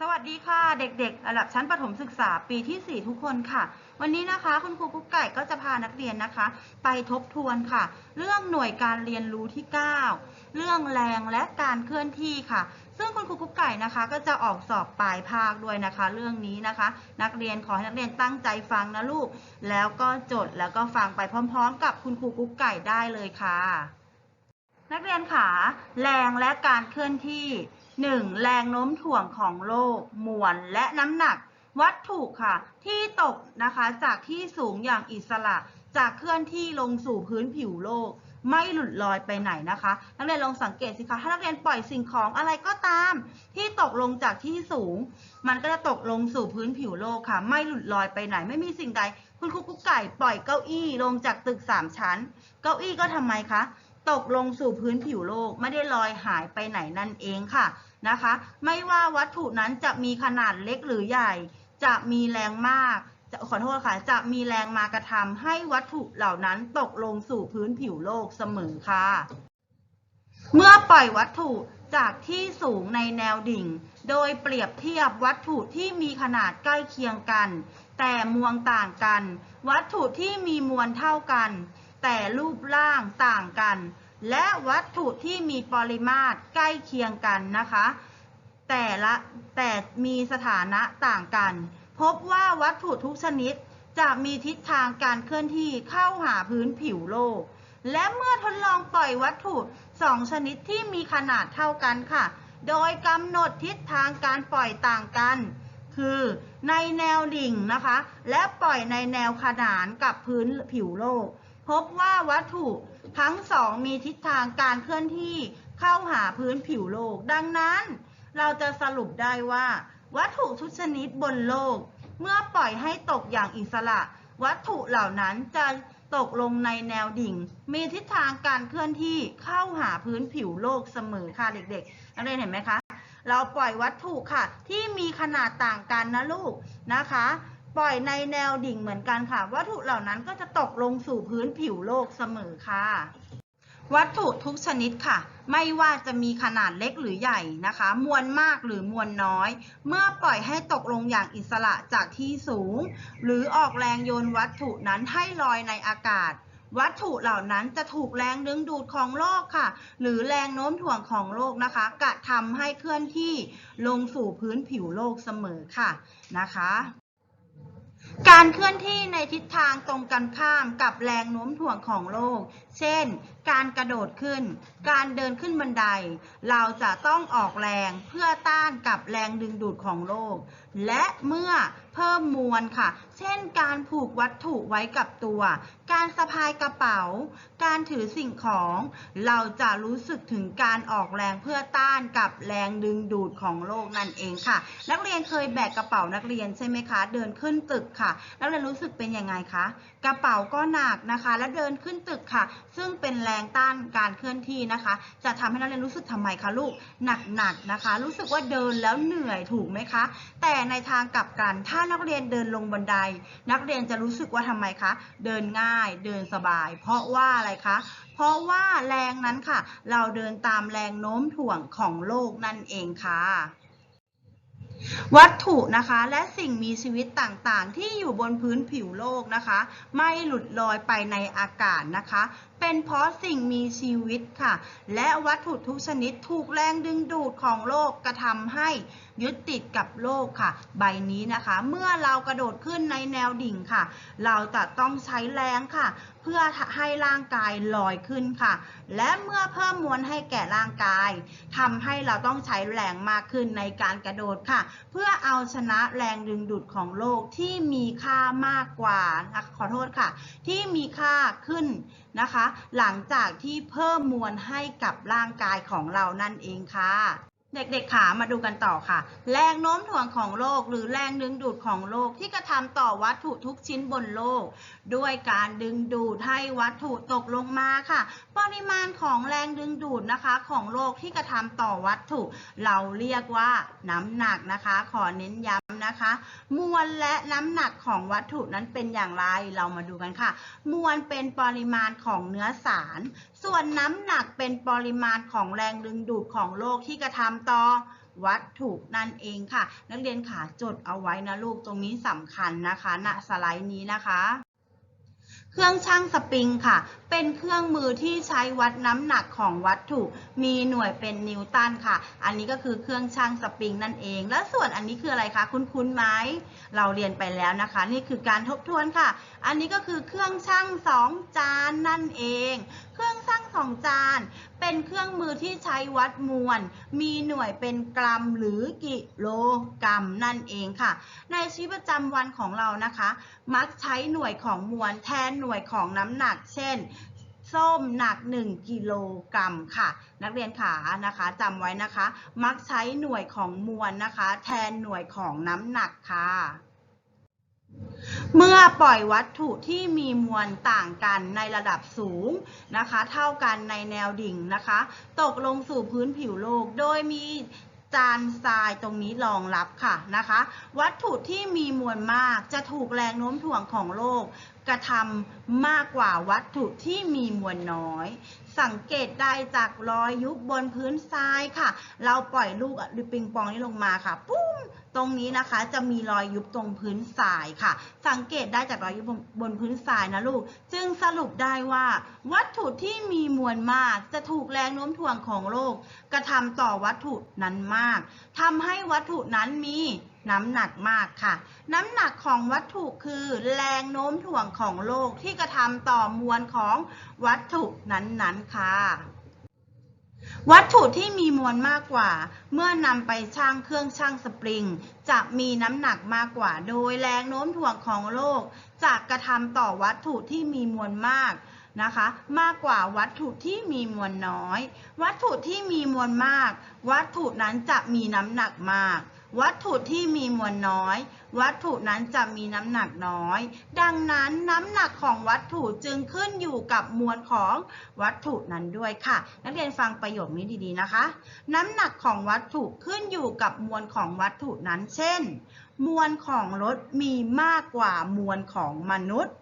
สวัสดีค่ะ เด็กๆ ระดับชั้นประถมศึกษาปีที่ 4 ทุกคนค่ะ วันนี้นะคะ คุณครูกุ๊กไก่ก็จะพานักเรียนนะคะ ไปทบทวนค่ะ เรื่องหน่วยการเรียนรู้ที่ 9 เรื่องแรงและการเคลื่อนที่ค่ะ ซึ่งคุณครูกุ๊กไก่นะคะ ก็จะออกสอบปลายภาคด้วยนะคะ เรื่องนี้นะคะ นักเรียนขอให้นักเรียนตั้งใจฟังนะลูก แล้วก็จดแล้วก็ฟังไปพร้อม ๆ กับคุณครูกุ๊กไก่ได้เลยค่ะ นักเรียนขาแรงและการเคลื่อนที่ 1. แรงโน้มถ่วงของโลก มวลและน้ำหนัก วัตถุค่ะ ที่ตกนะคะจากที่สูงอย่างอิสระจากเคลื่อนที่ลงสู่พื้นผิวโลก ไม่หลุดลอยไปไหนนะคะ นักเรียนลองสังเกตสิคะถ้านักเรียนปล่อยสิ่งของอะไรก็ตาม ที่ตกลงจากที่สูง มันก็จะตกลงสู่พื้นผิวโลกค่ะ ไม่หลุดลอยไปไหน ไม่มีสิ่งใด คุณครูกุ๊กไก่ปล่อยเก้าอี้ลงจากตึกสามชั้น เก้าอี้ก็ทำไมคะ ตกลงสู่พื้นผิวโลกไม่ได้ลอยหายไปไหนนั่นเองค่ะนะคะ ไม่ว่าวัตถุนั้นจะมีขนาดเล็กหรือใหญ่ จะมีแรงมากจะขอโทษค่ะ จะมีแรงมากระทำให้วัตถุเหล่านั้นตกลงสู่พื้นผิวโลกเสมอค่ะ เมื่อปล่อยวัตถุจากที่สูงในแนวดิ่ง โดยเปรียบเทียบวัตถุที่มีขนาดใกล้เคียงกัน แต่มวลต่างกัน วัตถุที่มีมวลเท่ากัน แต่รูปร่างต่างกัน และวัตถุที่มีปริมาตรใกล้เคียงกันนะคะ แต่ละแต่มีสถานะต่างกัน พบว่าวัตถุทุกชนิดจะมีทิศทางการเคลื่อนที่เข้าหาพื้นผิวโลก และเมื่อทดลองปล่อยวัตถุสองชนิดที่มีขนาดเท่ากันค่ะ โดยกำหนดทิศทางการปล่อยต่างกัน คือในแนวดิ่งนะคะ และปล่อยในแนวขนานกับพื้นผิวโลก พบว่าวัตถุทั้งสองมีทิศทางการเคลื่อนที่เข้าหาพื้นผิวโลก ดังนั้น เราจะสรุปได้ว่า วัตถุทุกชนิดบนโลก เมื่อปล่อยให้ตกอย่างอิสระ วัตถุเหล่านั้นจะตกลงในแนวดิ่ง มีทิศทางการเคลื่อนที่เข้าหาพื้นผิวโลกเสมอค่ะเด็กๆนักเรียนเห็นไหมคะ เราปล่อยวัตถุค่ะ ที่มีขนาดต่างกันนะลูกนะคะ ปล่อยในแนวดิ่งเหมือนกันค่ะ วัตถุเหล่านั้นก็จะตกลงสู่พื้นผิวโลกเสมอค่ะ วัตถุทุกชนิดค่ะ ไม่ว่าจะมีขนาดเล็กหรือใหญ่นะคะ มวลมากหรือมวลน้อย เมื่อปล่อยให้ตกลงอย่างอิสระจากที่สูง หรือออกแรงโยนวัตถุนั้นให้ลอยในอากาศวัตถุเหล่านั้นจะถูกแรงดึงดูดของโลกค่ะ หรือแรงโน้มถ่วงของโลกนะคะกระทำให้เคลื่อนที่ลงสู่พื้นผิวโลกเสมอค่ะนะคะ การเคลื่อนที่ในทิศทางตรงกันข้ามกับแรงโน้มถ่วงของโลก เช่น การกระโดดขึ้น การเดินขึ้นบันได เราจะต้องออกแรงเพื่อต้านกับแรงดึงดูดของโลก และเมื่อเพิ่มมวลค่ะ เช่น การผูกวัตถุไว้กับตัว การสะพายกระเป๋า การถือสิ่งของ เราจะรู้สึกถึงการออกแรงเพื่อต้านกับแรงดึงดูดของโลกนั่นเองค่ะ นักเรียนเคยแบกกระเป๋านักเรียนใช่ไหมคะ เดินขึ้นตึกค่ะ นักเรียนรู้สึกเป็นยังไงคะ กระเป๋าก็หนักนะคะ และเดินขึ้นตึกค่ะ ซึ่งเป็นแรงต้านการเคลื่อนที่นะคะ จะทำให้นักเรียนรู้สึกทำไมคะลูก หนักๆนะคะ รู้สึกว่าเดินแล้วเหนื่อยถูกไหมคะ แต่ในทางกลับกัน ถ้านักเรียนเดินลงบันได นักเรียนจะรู้สึกว่าทำไมคะ เดินง่ายเดินสบาย เพราะว่าอะไรคะ เพราะว่าแรงนั้นค่ะ เราเดินตามแรงโน้มถ่วงของโลกนั่นเองค่ะ วัตถุนะคะและสิ่งมีชีวิตต่างๆ ที่อยู่บนพื้นผิวโลกนะคะ ไม่หลุดลอยไปในอากาศนะคะ เป็นเพราะสิ่งมีชีวิตค่ะ และวัตถุทุกชนิดถูกแรงดึงดูดของโลกกระทำให้ยึดติดกับโลกค่ะ ใบนี้นะคะ เมื่อเรากระโดดขึ้นในแนวดิ่งค่ะ เราจะต้องใช้แรงค่ะ พื่อให้ร่างกายลอยขึ้นค่ะ และเมื่อเพิ่มมวลให้แก่ร่างกายทำให้เราต้องใช้แรงมากขึ้นในการกระโดดค่ะ เพื่อเอาชนะแรงดึงดูดของโลกที่มีค่ามากกว่าขอโทษค่ะ ที่มีค่าขึ้นนะคะ หลังจากที่เพิ่มมวลให้กับร่างกายของเรานั่นเองค่ะ เด็กๆ ขามาดูกันต่อค่ะ แรงโน้มถ่วงของโลกหรือแรงดึงดูดของโลกที่กระทำต่อวัตถุทุกชิ้นบนโลก ด้วยการดึงดูดให้วัตถุตกลงมาค่ะ ปริมาณของแรงดึงดูดนะคะของโลกที่กระทำต่อวัตถุ เราเรียกว่าน้ำหนักนะคะ ขอเน้นย้ำนะคะ มวลและน้ำหนักของวัตถุนั้นเป็นอย่างไรเรามาดูกันค่ะ มวลเป็นปริมาณของเนื้อสาร ส่วนน้ำหนักเป็นปริมาณของแรงดึงดูดของโลกที่กระทำต่อวัตถุนั่นเองค่ะ นักเรียนขาจดเอาไว้นะลูกตรงนี้สำคัญนะคะณสไลด์นี้นะคะเครื่องชั่งสปริงค่ะ เป็นเครื่องมือที่ใช้วัดน้ำหนักของวัตถุ มีหน่วยเป็นนิวตันค่ะ อันนี้ก็คือเครื่องชั่งสปริงนั่นเอง และส่วนอันนี้คืออะไรคะ คุ้นๆไหม เราเรียนไปแล้วนะคะ นี่คือการทบทวนค่ะ อันนี้ก็คือเครื่องชั่งสองจานนั่นเอง เครื่องชั่งสองจาน เป็นเครื่องมือที่ใช้วัดมวล มีหน่วยเป็นกรัมหรือกิโลกรัมนั่นเองค่ะ ในชีวิตประจำวันของเรานะคะ มักใช้หน่วยของมวลแทนหน่วยของน้ำหนัก เช่นส้มหนัก 1 กิโลกรัมค่ะ นักเรียนขานะคะจำไว้นะคะ มักใช้หน่วยของมวลนะคะ แทนหน่วยของน้ำหนักค่ะ เมื่อปล่อยวัตถุที่มีมวลต่างกันในระดับสูงนะคะ เท่ากันในแนวดิ่งนะคะ ตกลงสู่พื้นผิวโลกโดยมีจานทรายตรงนี้รองรับค่ะนะคะ วัตถุที่มีมวลมากจะถูกแรงโน้มถ่วงของโลก กระทำมากกว่าวัตถุที่มีมวลน้อย สังเกตได้จากรอยยุบบนพื้นทรายค่ะ เราปล่อยลูกลูกปิงปองนี้ลงมาค่ะ ปุ้มตรงนี้นะคะจะมีรอยยุบตรงพื้นทรายค่ะ สังเกตได้จากรอยยุบบนพื้นทรายนะลูก จึงสรุปได้ว่า วัตถุที่มีมวลมาก จะถูกแรงโน้มถ่วงของโลก กระทำต่อวัตถุนั้นมากทำให้วัตถุนั้นมี น้ำหนักมากค่ะ น้ำหนักของวัตถุคือแรงโน้มถ่วงของโลกที่กระทำต่อมวลของวัตถุนั้นๆค่ะ วัตถุที่มีมวลมากกว่า เมื่อนำไปชั่งเครื่องชั่งสปริง จะมีน้ำหนักมากกว่า โดยแรงโน้มถ่วงของโลกจะกระทำต่อวัตถุที่มีมวลมากนะคะมากกว่าวัตถุที่มีมวลน้อย วัตถุที่มีมวลมาก วัตถุนั้นจะมีน้ำหนักมาก วัตถุที่มีมวลน้อย วัตถุนั้นจะมีน้ำหนักน้อย ดังนั้นน้ำหนักของวัตถุจึงขึ้นอยู่กับมวลของวัตถุนั้นด้วยค่ะ นักเรียนฟังประโยคนี้ดีๆนะคะ น้ำหนักของวัตถุขึ้นอยู่กับมวลของวัตถุนั้น เช่น มวลของรถมีมากกว่ามวลของมนุษย์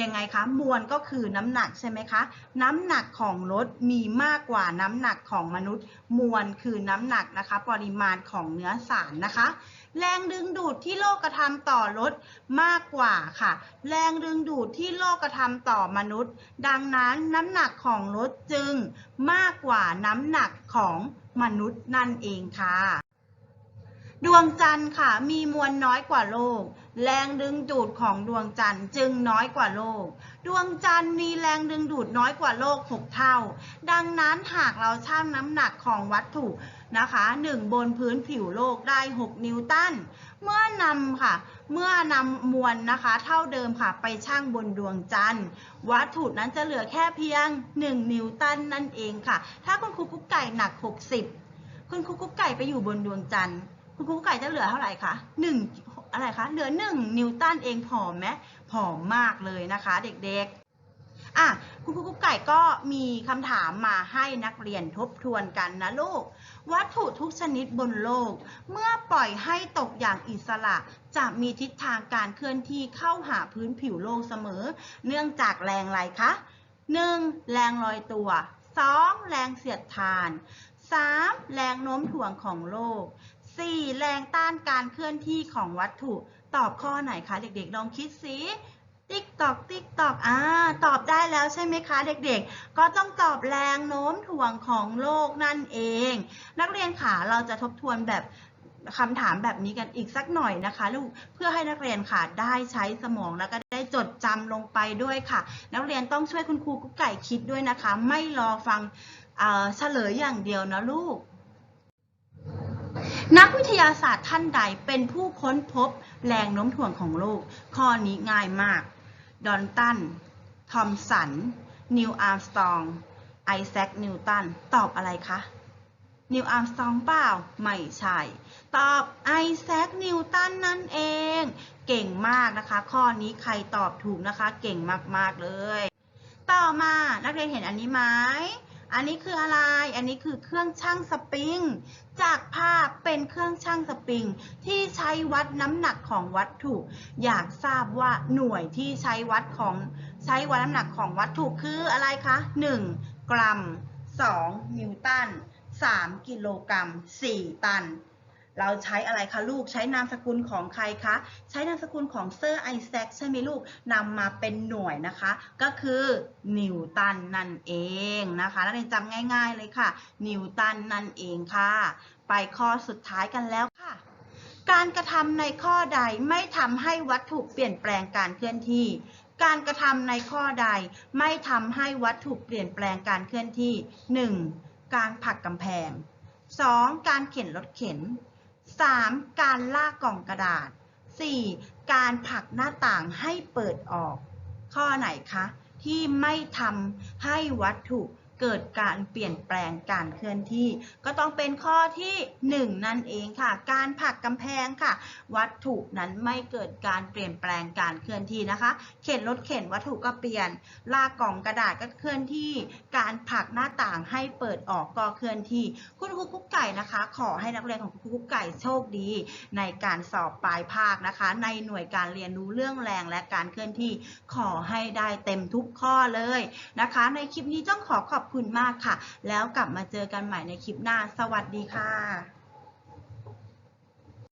ยังไงคะมวลก็คือน้ำหนักใช่ไหมคะน้ำหนักของรถมีมากกว่าน้ำหนักของมนุษย์ มวลคือน้ำหนักนะคะ ปริมาณของเนื้อสารนะคะ แรงดึงดูดที่โลกกระทำต่อรถมากกว่าค่ะ แรงดึงดูดที่โลกกระทำต่อมนุษย์ ดังนั้นน้ำหนักของรถจึงมากกว่าน้ำหนักของมนุษย์นั่นเองค่ะ ดวงจันทร์ค่ะมีมวลน้อยกว่าโลก แรงดึงดูดของดวงจันทร์จึงน้อยกว่าโลก ดวงจันทร์มีแรงดึงดูดน้อยกว่าโลก 6 เท่า ดังนั้นหากเราชั่งน้ำหนักของวัตถุนะคะ 1 บนพื้นผิวโลกได้ 6 นิวตัน เมื่อนำค่ะ เมื่อนำมวลนะคะ เท่าเดิมค่ะ ไปชั่งบนดวงจันทร์ วัตถุนั้นจะเหลือแค่เพียง 1 นิวตันนั่นเองค่ะ ถ้าคุณครูกุ๊กไก่หนัก 60 คุณครูกุ๊กไก่ไปอยู่บนดวงจันทร์ คุณครูกุ๊กไก่จะเหลือเท่าไหร่คะหนึ่งอะไรคะ เหลือหนึ่งนิวตันเองผอมไหมผอมมากเลยนะคะเด็กๆ อะ คุณครูกุ๊กไก่ก็มีคำถามมาให้นักเรียนทบทวนกันนะลูก วัตถุทุกชนิดบนโลก เมื่อปล่อยให้ตกอย่างอิสระจะมีทิศทางการเคลื่อนที่เข้าหาพื้นผิวโลกเสมอ เนื่องจากแรงอะไรคะ 1. แรงลอยตัว 2. แรงเสียดทาน 3. แรงโน้มถ่วงของโลก 4. แรงต้านการเคลื่อนที่ของวัตถุ ตอบข้อไหนคะเด็กๆ ลองคิดสิติ๊กตอกติ๊กตอกอ่าตอบได้แล้วใช่ไหมคะเด็กๆ ก็ต้องตอบแรงโน้มถ่วงของโลกนั่นเอง นักเรียนขาเราจะทบทวนแบบคำถามแบบนี้กันอีกสักหน่อยนะคะลูกเพื่อให้นักเรียนค่ะได้ใช้สมองแล้วก็ได้จดจำลงไปด้วยค่ะ นักเรียนต้องช่วยคุณครูกุ๊กไก่คิดด้วยนะคะ ไม่รอฟังเอ่อเฉลยอย่างเดียวนะลูก นักวิทยาศาสตร์ท่านใดเป็นผู้ค้นพบแรงโน้มถ่วงของโลก ข้อนี้ง่ายมาก ดอนตัน ทอมสัน นิวอาร์มสตรอง ไอแซค นิวตัน ตอบอะไรคะ นิวอาร์มสตรองเปล่า ไม่ใช่ ตอบไอแซค นิวตันนั่นเอง เก่งมากนะคะ ข้อนี้ใครตอบถูกนะคะ เก่งมากๆเลย ต่อมา นักเรียนเห็นอันนี้ไหม อันนี้คืออะไร อันนี้คือเครื่องชั่งสปริง จากภาพเป็นเครื่องชั่งสปริง ที่ใช้วัดน้ำหนักของวัตถุ อยากทราบว่าหน่วยที่ใช้วัดของใช้วัดน้ำหนักของวัตถุคืออะไรคะ 1 กรัม 2 นิวตัน3 กิโลกรัม 4 ตัน เราใช้อะไรคะลูกใช้นามสกุลของใครคะใช้นามสกุลของเซอร์ไอแซคใช่ไหมลูกนำมาเป็นหน่วยนะคะ ก็คือนิวตันนั่นเองนะคะนักเรียนจำง่าย ๆเลยค่ะ นิวตันนั่นเองค่ะ ไปข้อสุดท้ายกันแล้วค่ะการกระทำในข้อใดไม่ทำให้วัตถุเปลี่ยนแปลงการเคลื่อนที่ การกระทำในข้อใดไม่ทำให้วัตถุเปลี่ยนแปลงการเคลื่อนที่ 1. การผลักกำแพง 2. การเข็นรถเข็น 3. การลากกล่องกระดาษ 4. การผลักหน้าต่างให้เปิดออก ข้อไหนคะ ที่ไม่ทำให้วัตถุ เกิดการเปลี่ยนแปลงการเคลื่อนที่ ก็ต้องเป็นข้อที่ 1 นั่นเองค่ะ การผลักกำแพงค่ะ วัตถุนั้นไม่เกิดการเปลี่ยนแปลงการเคลื่อนที่นะคะ เข็นรถเข็นวัตถุก็เปลี่ยน ลากกล่องกระดาษก็เคลื่อนที่ การผลักหน้าต่างให้เปิดออกก็เคลื่อนที่ คุณครูกุ๊กไก่นะคะ ขอให้นักเรียนของคุณครูกุ๊กไก่โชคดี ในการสอบปลายภาคนะคะ ในหน่วยการเรียนรู้เรื่องแรงและการเคลื่อนที่ ขอให้ได้เต็มทุกข้อเลยนะคะ ในคลิปนี้ต้องขอขอบคุณมากค่ะ แล้วกลับมาเจอกันใหม่ในคลิปหน้า สวัสดีค่ะ